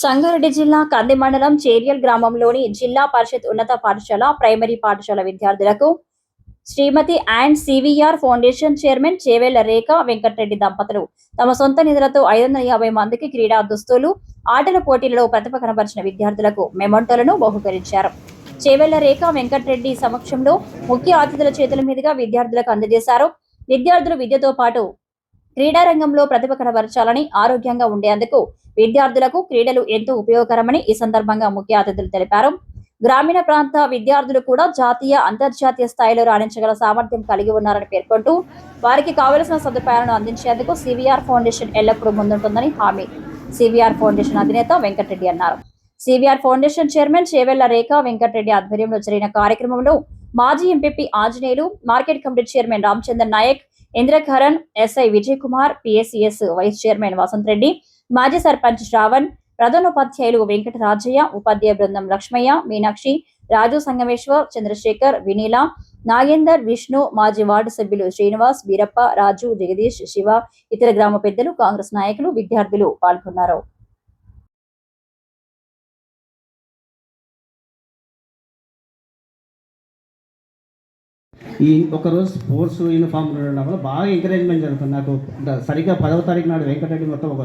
సంగారెడ్డి జిల్లా కంది మండలం చేరియల్ గ్రామంలోని జిల్లా పరిషత్ ఉన్నత పాఠశాల ప్రైమరీ పాఠశాల విద్యార్థులకు Srimathi and CVR foundation chairman Chevella Rekha Venkatareddy దంపతులు తమ సొంత నిధులతో ఐదు వందల యాభై మందికి క్రీడా దుస్తులు ఆటల పోటీలలో ప్రతిభ కనబరిచిన విద్యార్థులకు మెమొంటోలను బహుకరించారు. చేవేళ్ళ రేఖ వెంకటరెడ్డి సమక్షంలో ముఖ్య అతిథుల చేతుల మీదుగా విద్యార్థులకు అందజేశారు. విద్యార్థులు విద్యతో పాటు క్రీడా రంగంలో ప్రతిభ కనబరచాలని ఆరోగ్యంగా ఉండేందుకు విద్యార్థులకు క్రీడలు ఎంతో ఉపయోగకరమని ఈ సందర్భంగా ముఖ్య అతిథులు తెలిపారు. గ్రామీణ ప్రాంత విద్యార్థులు కూడా జాతీయ అంతర్జాతీయ స్థాయిలో రాణించగల సామర్థ్యం కలిగి ఉన్నారని పేర్కొంటూ వారికి కావలసిన సదుపాయాలను అందించేందుకు సివిఆర్ ఫౌండేషన్ ఎల్లప్పుడూ ముందుంటుందని హామీ సివిఆర్ ఫౌండేషన్ అధినేత వెంకటరెడ్డి అన్నారు. CVR foundation chairman Chevella Rekha Venkatareddy ఆధ్వర్యంలో జరిగిన కార్యక్రమంలో మాజీ MPP Anjaneyulu market committee chairman Ramachandar Naik Indrakaran SI Vijay Kumar PSCS vice chairman Vasanth Reddy మాజీ సర్పంచ్ శ్రావణ్ ప్రధానోపాధ్యాయులు వెంకటరాజయ్య ఉపాధ్యాయ బృందం లక్ష్మయ్య మీనాక్షి రాజు సంగమేశ్వర్ చంద్రశేఖర్ వినీల నాగేందర్ విష్ణు మాజీ వార్డు సభ్యులు శ్రీనివాస్ వీరప్ప రాజు జగదీష్ శివ ఇతర గ్రామ పెద్దలు కాంగ్రెస్ నాయకులు విద్యార్థులు పాల్గొన్నారు. ఈ ఒకరోజు స్పోర్ట్స్ యూనిఫామ్ ఉండడం వల్ల బాగా ఎంకరేజ్మెంట్ జరుగుతుంది. నాకు సరిగ్గా పదవ తారీఖు నాడు వెంకటరెడ్డి మొత్తం ఒక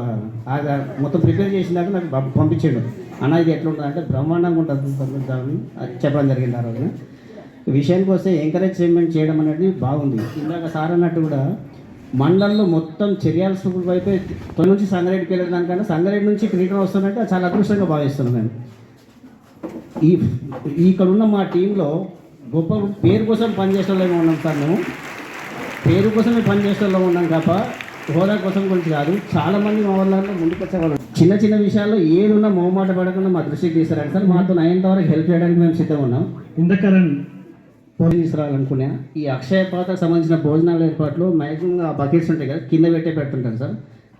మొత్తం ప్రిపేర్ చేసినాక నాకు పంపించాడు. అన్న ఇది ఎట్లా ఉంటుంది అంటే బ్రహ్మాండంగా ఉంటుంది దాన్ని చెప్పడం జరిగింది ఆ రోజున. విషయానికి వస్తే ఎంకరేజ్మెంట్ చేయడం అనేది బాగుంది. ఇందాక సార్ అన్నట్టు కూడా మండలంలో మొత్తం చర్యాల స్కూల్ వైపే తొలి నుంచి సంగారెడ్డికి వెళ్ళిన దానికన్నా సంగారెడ్డి నుంచి క్రీడలు వస్తుందంటే చాలా అదృష్టంగా భావిస్తున్నాను నేను. ఈ ఈ ఇక్కడ ఉన్న మా టీంలో గొప్ప పేరు కోసం పనిచేసే వాళ్ళమే ఉన్నాం సార్ మేము. పేరు కోసమే పనిచేసే వాళ్ళం ఉన్నాం తప్ప హోదా కోసం గురించి కాదు చాలా మంది మా వాళ్ళలో ముందుకు వచ్చేవాళ్ళు. చిన్న చిన్న విషయాల్లో ఏదున్నా మొహమాట పడకుండా మా దృష్టికి తీసుకురండి సార్. మాతో నైన్త్ వరకు హెల్ప్ చేయడానికి మేము సిద్ధంగా ఉన్నాం. భోజనం తీసుకురావాలనుకున్నా ఈ అక్షయ పాత్రకు సంబంధించిన భోజనాల ఏర్పాట్లు మ్యాక్సిమం ఆ బకెట్స్ ఉంటాయి కదా కింద పెట్టే పెడుతుంటారు సార్.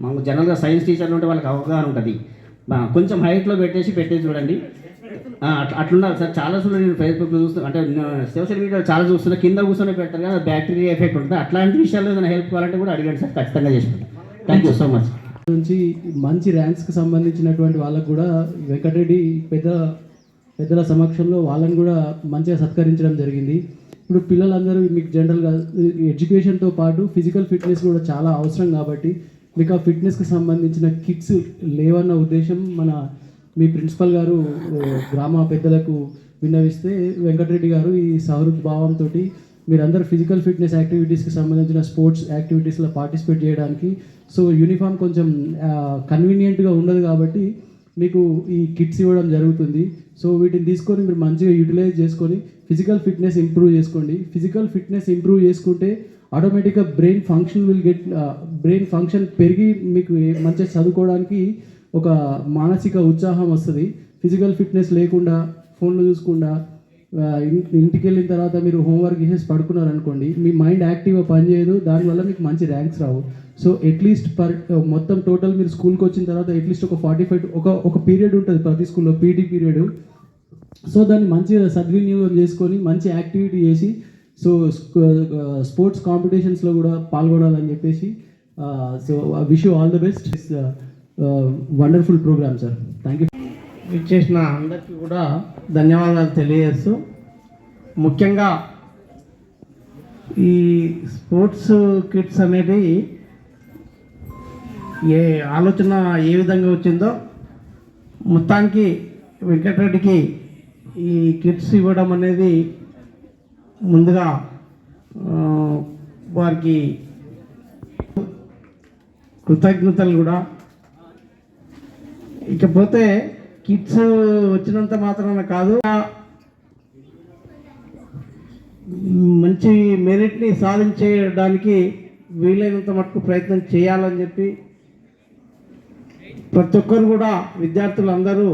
మాకు జనరల్గా సైన్స్ టీచర్లు ఉంటే వాళ్ళకి అవగాహన ఉంటుంది. కొంచెం హైట్లో పెట్టేసి పెట్టేసి చూడండి. ఆ, అట్లుండాలి సార్. చాలా సార్లు నేను ఫేస్బుక్లో చూస్తున్నా అంటే సోషల్ మీడియాలో చాలా చూస్తున్నా కింద కూర్చొని పెడతారు కదా బ్యాక్టీరియా ఎఫెక్ట్ ఉంటుంది? అట్లాంటి విషయాల్లో ఏదైనా హెల్ప్ కావాలంటే కూడా అడిగాను సార్ ఖచ్చితంగా చేసుకుంటాను థ్యాంక్ యూ సో మచ్ నుంచి మంచి ర్యాంక్స్కి సంబంధించినటువంటి వాళ్ళకు కూడా వెంకటరెడ్డి పెద్ద పెద్దల సమక్షంలో వాళ్ళని కూడా మంచిగా సత్కరించడం జరిగింది. ఇప్పుడు పిల్లలందరూ మీకు జనరల్గా ఎడ్యుకేషన్తో పాటు ఫిజికల్ ఫిట్నెస్ కూడా చాలా అవసరం కాబట్టి మీకు ఆ ఫిట్నెస్కి సంబంధించిన కిట్స్ లేవన్న ఉద్దేశం మన మీ ప్రిన్సిపల్ గారు గ్రామ పెద్దలకు విన్నవిస్తే వెంకటరెడ్డి గారు ఈ సహృద్ భావంతో మీరందరూ ఫిజికల్ ఫిట్నెస్ యాక్టివిటీస్కి సంబంధించిన స్పోర్ట్స్ యాక్టివిటీస్లో పార్టిసిపేట్ చేయడానికి సో యూనిఫామ్ కొంచెం కన్వీనియంట్గా ఉండదు కాబట్టి మీకు ఈ కిట్స్ ఇవ్వడం జరుగుతుంది. సో వీటిని తీసుకొని మీరు మంచిగా యూటిలైజ్ చేసుకొని ఫిజికల్ ఫిట్నెస్ ఇంప్రూవ్ చేసుకోండి. ఫిజికల్ ఫిట్నెస్ ఇంప్రూవ్ చేసుకుంటే ఆటోమేటిక్గా brain function will get brain function పెరిగి మీకు మంచిగా చదువుకోవడానికి ఒక మానసిక ఉత్సాహం వస్తుంది. ఫిజికల్ ఫిట్నెస్ లేకుండా ఫోన్లో చూసుకుండా ఇంటికి వెళ్ళిన తర్వాత మీరు హోంవర్క్ చేసేసి పడుకున్నారనుకోండి మీ మైండ్ యాక్టివ్గా పనిచేయదు. దానివల్ల మీకు మంచి ర్యాంక్స్ రావు. సో అట్లీస్ట్ పర్ మొత్తం టోటల్ మీరు స్కూల్కి వచ్చిన తర్వాత అట్లీస్ట్ ఒక ఫార్టీ ఫైవ్ ఒక ఒక పీరియడ్ ఉంటుంది ప్రతి స్కూల్లో పీటీ పీరియడ్ సో దాన్ని మంచిగా సద్వినియోగం చేసుకొని మంచి యాక్టివిటీ చేసి సో స్పోర్ట్స్ కాంపిటీషన్స్లో కూడా పాల్గొనాలని చెప్పేసి so wish all the best wonderful programme sir thank you ఇచ్చేసిన అందరికీ కూడా ధన్యవాదాలు తెలియజేస్తూ ముఖ్యంగా ఈ స్పోర్ట్స్ కిట్స్ అనేది ఏ ఆలోచన ఏ విధంగా వచ్చిందో మొత్తానికి వెంకటరెడ్డికి ఈ కిట్స్ ఇవ్వడం అనేది ముందుగా వారికి కృతజ్ఞతలు కూడా ఇకపోతే కిడ్స్ వచ్చినంత మాత్రాన కాదు. మంచి మెరిట్ని సాధించేయడానికి వీలైనంత మటుకు ప్రయత్నం చేయాలని చెప్పి ప్రతి ఒక్కరు కూడా విద్యార్థులందరూ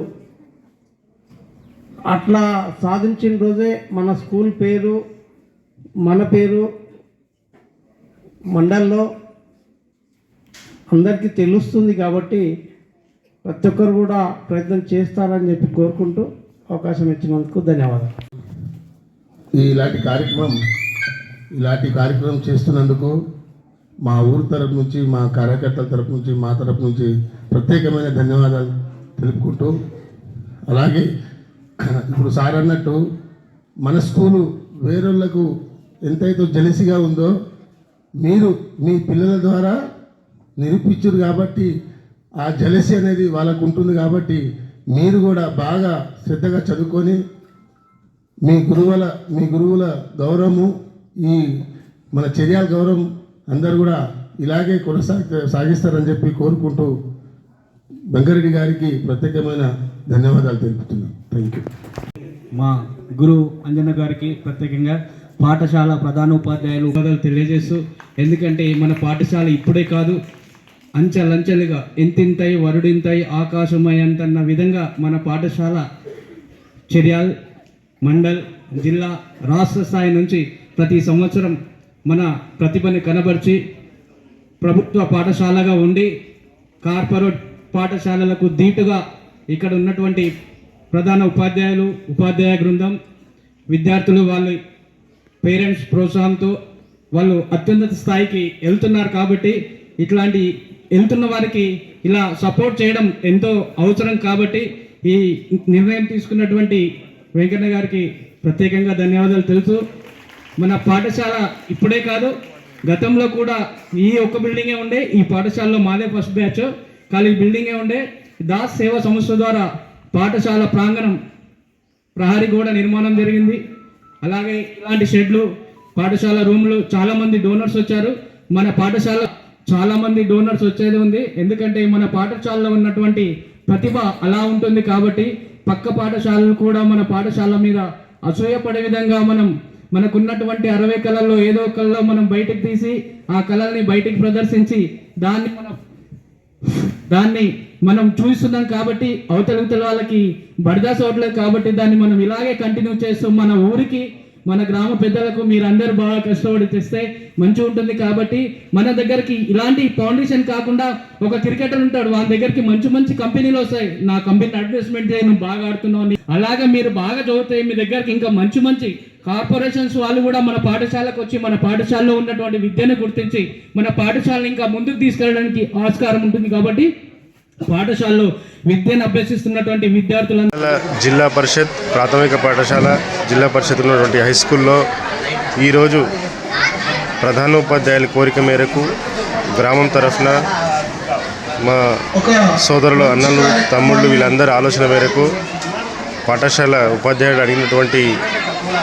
అట్లా సాధించిన రోజే మన స్కూల్ పేరు మన పేరు మండల్లో అందరికీ తెలుస్తుంది కాబట్టి ప్రతి ఒక్కరు కూడా ప్రయత్నం చేస్తారని చెప్పి కోరుకుంటూ అవకాశం ఇచ్చినందుకు ధన్యవాదాలు. ఇలాంటి కార్యక్రమం ఇలాంటి కార్యక్రమం చేస్తున్నందుకు మా ఊరు తరపు నుంచి మా కార్యకర్తల తరపు నుంచి మా తరపు నుంచి ప్రత్యేకమైన ధన్యవాదాలు తెలుపుకుంటూ అలాగే ఇప్పుడు సార్ అన్నట్టు మన స్కూలు వేరొళ్ళకు ఎంతైతే జలసిగా ఉందో మీరు మీ పిల్లల ద్వారా నిరూపించారు కాబట్టి ఆ జలసి అనేది వాళ్ళకు ఉంటుంది కాబట్టి మీరు కూడా బాగా శ్రద్ధగా చదువుకొని మీ గురువుల మీ గురువుల గౌరవము ఈ మన చర్యల గౌరవం అందరు కూడా ఇలాగే కొనసాగి సాగిస్తారని చెప్పి కోరుకుంటూ వెంకరెడ్డి గారికి ప్రత్యేకమైన ధన్యవాదాలు తెలుపుతున్నాను. థ్యాంక్ యూ మా గురు అంజన గారికి ప్రత్యేకంగా పాఠశాల ప్రధానోపాధ్యాయులు తెలియజేస్తూ ఎందుకంటే మన పాఠశాల ఇప్పుడే కాదు అంచెలంచెలుగా ఇంతింతై వరుడింతై ఆకాశమయంతన్న విధంగా మన పాఠశాల చర్యాల్ మండల్ జిల్లా రాష్ట్ర స్థాయి నుంచి ప్రతి సంవత్సరం మన ప్రతిభని కనబరిచి ప్రభుత్వ పాఠశాలగా ఉండి కార్పొరేట్ పాఠశాలలకు దీటుగా ఇక్కడ ఉన్నటువంటి ప్రధాన ఉపాధ్యాయులు ఉపాధ్యాయ బృందం విద్యార్థులు వాళ్ళ పేరెంట్స్ ప్రోత్సాహంతో వాళ్ళు అత్యున్నత స్థాయికి వెళ్తున్నారు కాబట్టి ఇట్లాంటి వెళ్తున్న వారికి ఇలా సపోర్ట్ చేయడం ఎంతో అవసరం కాబట్టి ఈ నిర్ణయం తీసుకున్నటువంటి వెంకన్న గారికి ప్రత్యేకంగా ధన్యవాదాలు తెలుసు. మన పాఠశాల ఇప్పుడే కాదు గతంలో కూడా ఈ ఒక్క బిల్డింగే ఉండే ఈ పాఠశాలలో మాదే ఫస్ట్ బ్యాచ్ కానీ బిల్డింగే ఉండే. దాస్ సేవా సంస్థ ద్వారా పాఠశాల ప్రాంగణం ప్రహరీ గోడ నిర్మాణం జరిగింది. అలాగే ఇలాంటి షెడ్లు పాఠశాల రూమ్లు చాలామంది డోనర్స్ వచ్చారు. మన పాఠశాల చాలా మంది డోనర్స్ వచ్చేది ఉంది. ఎందుకంటే మన పాఠశాలలో ఉన్నటువంటి ప్రతిభ అలా ఉంటుంది కాబట్టి పక్క పాఠశాలలు కూడా మన పాఠశాల మీద అసూయపడే విధంగా మనం మనకున్నటువంటి అరవై కళల్లో ఏదో కళలో మనం బయటకు తీసి ఆ కళల్ని బయటికి ప్రదర్శించి దాన్ని మనం దాన్ని మనం చూస్తున్నాం కాబట్టి అవతల వాళ్ళకి బడిదా అవట్లేదు కాబట్టి దాన్ని మనం ఇలాగే కంటిన్యూ చేస్తూ మన ఊరికి మన గ్రామ పెద్దలకు మీరందరూ బాగా కష్టపడి తెస్తే మంచిగా ఉంటుంది కాబట్టి మన దగ్గరికి ఇలాంటి ఫౌండేషన్ కాకుండా ఒక క్రికెటర్ ఉంటాడు వాళ్ళ దగ్గరికి మంచి మంచి కంపెనీలు వస్తాయి. నా కంపెనీ అడ్వర్టైజ్మెంట్ చేయను బాగా ఆడుతున్నావు అలాగే మీరు బాగా చదివితే మీ దగ్గరికి ఇంకా మంచి మంచి కార్పొరేషన్స్ వాళ్ళు కూడా మన పాఠశాలకు వచ్చి మన పాఠశాలలో ఉన్నటువంటి విద్యను గుర్తించి మన పాఠశాలను ఇంకా ముందుకు తీసుకెళ్ళడానికి ఆస్కారం ఉంటుంది కాబట్టి పాఠశాలలో విద్యను అభ్యసిస్తున్నటువంటి విద్యార్థులందరూ జిల్లా జిల్లా పరిషత్ ప్రాథమిక పాఠశాల జిల్లా పరిషత్ ఉన్నటువంటి హై స్కూల్లో ఈరోజు ప్రధానోపాధ్యాయుల కోరిక మేరకు గ్రామం తరఫున మా సోదరులు అన్నలు తమ్ముళ్ళు వీళ్ళందరి ఆలోచన మేరకు పాఠశాల ఉపాధ్యాయుడు అడిగినటువంటి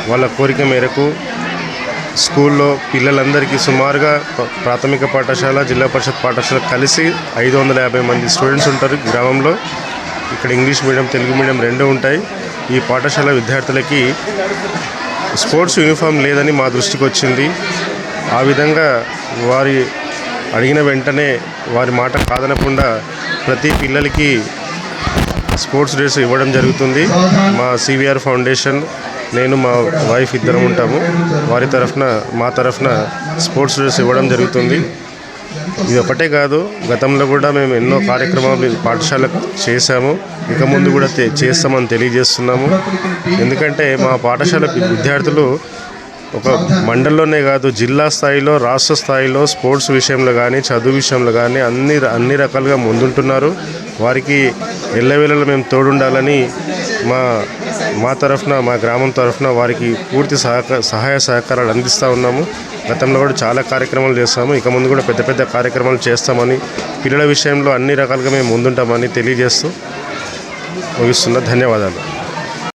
వాళ్ళ కోరిక మేరకు స్కూల్లో పిల్లలందరికీ సుమారుగా ప్రాథమిక పాఠశాల జిల్లా పరిషత్ పాఠశాల కలిసి ఐదు వందల యాభై మంది స్టూడెంట్స్ ఉంటారు గ్రామంలో. ఇక్కడ ఇంగ్లీష్ మీడియం తెలుగు మీడియం రెండు ఉంటాయి. ఈ పాఠశాల విద్యార్థులకి స్పోర్ట్స్ యూనిఫామ్ లేదని మా దృష్టికి వచ్చింది. ఆ విధంగా వారి అడిగిన వెంటనే వారి మాట కాదనకుండా ప్రతి పిల్లలకి స్పోర్ట్స్ డ్రెస్ ఇవ్వడం జరుగుతుంది. మా సివిఆర్ ఫౌండేషన్ నేను మా వైఫ్ ఇద్దరం ఉంటాము. వారి తరఫున మా తరఫున స్పోర్ట్స్ డ్రెస్ ఇవ్వడం జరుగుతుంది. ఇది ఒకటే కాదు గతంలో కూడా మేము ఎన్నో కార్యక్రమాలు పాఠశాల పాఠశాలకు చేశాము. ఇక ముందు కూడా చేస్తామని తెలియజేస్తున్నాము. ఎందుకంటే మా పాఠశాల విద్యార్థులు ఒక మండలంలోనే కాదు జిల్లా స్థాయిలో రాష్ట్ర స్థాయిలో స్పోర్ట్స్ విషయంలో కానీ చదువు విషయంలో కానీ అన్ని అన్ని రకాలుగా ముందుంటున్నారు. వారికి ఎల్లవేళలా మేము తోడుండాలని మా మా తరఫున మా గ్రామం తరఫున వారికి పూర్తి సహక సహాయ సహకారాలు అందిస్తూ ఉన్నాము. గతంలో కూడా చాలా కార్యక్రమాలు చేస్తాము ఇక ముందు కూడా పెద్ద పెద్ద కార్యక్రమాలు చేస్తామని పిల్లల విషయంలో అన్ని రకాలుగా మేము ముందుంటామని తెలియజేస్తూ ముగిస్తున్న ధన్యవాదాలు.